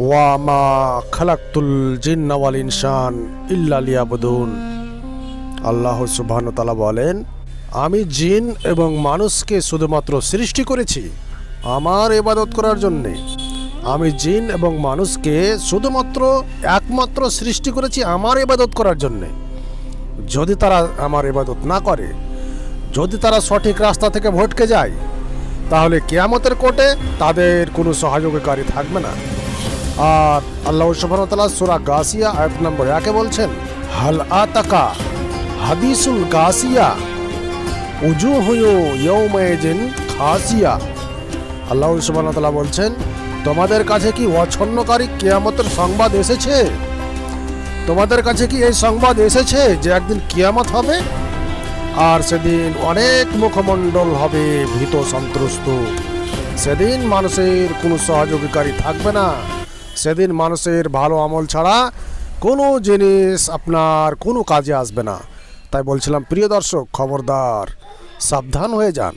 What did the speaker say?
ওয়া মা খালাক্তুল জিন্নাওয়াল ইনসান ইল্লা আল্লাহ সুবহানতালা বলেন, আমি জিন এবং মানুষকে শুধুমাত্র সৃষ্টি করেছি আমার ইবাদত করার জন্যে। আমি জিন এবং মানুষকে শুধুমাত্র একমাত্র সৃষ্টি করেছি আমার ইবাদত করার জন্যে। যদি তারা আমার ইবাদত না করে, যদি তারা সঠিক রাস্তা থেকে ভটকে যায়, তাহলে কেয়ামতের কোর্টে তাদের কোনো সহযোগীকারী থাকবে না। আর আল্লাহ সুবহানাহু সুরা গাসিয়া, আয়াত নম্বর একে বলছেন, হাল আতাকা হাদিসুল গাসিয়া উজু হুয়ু খাসিয়া। আল্লাহ সুবহানাহু তাআলা বলছেন, তোমাদের কাছে কি অছন্নকারী কেয়ামতের সংবাদ এসেছে? তোমাদের কাছে কি এই সংবাদ এসেছে যে একদিন কিয়ামত হবে? আর সেদিন অনেক মুখমণ্ডল হবে ভীত সন্ত্রস্ত। সেদিন মানুষের কোনো সহযোগীকারী থাকবে না। সেদিন মানুষের ভালো আমল ছাড়া কোনো জিনিস আপনার কোনো কাজে আসবে না। তাই বলছিলাম, প্রিয় দর্শক, খবরদার, সাবধান হয়ে যান।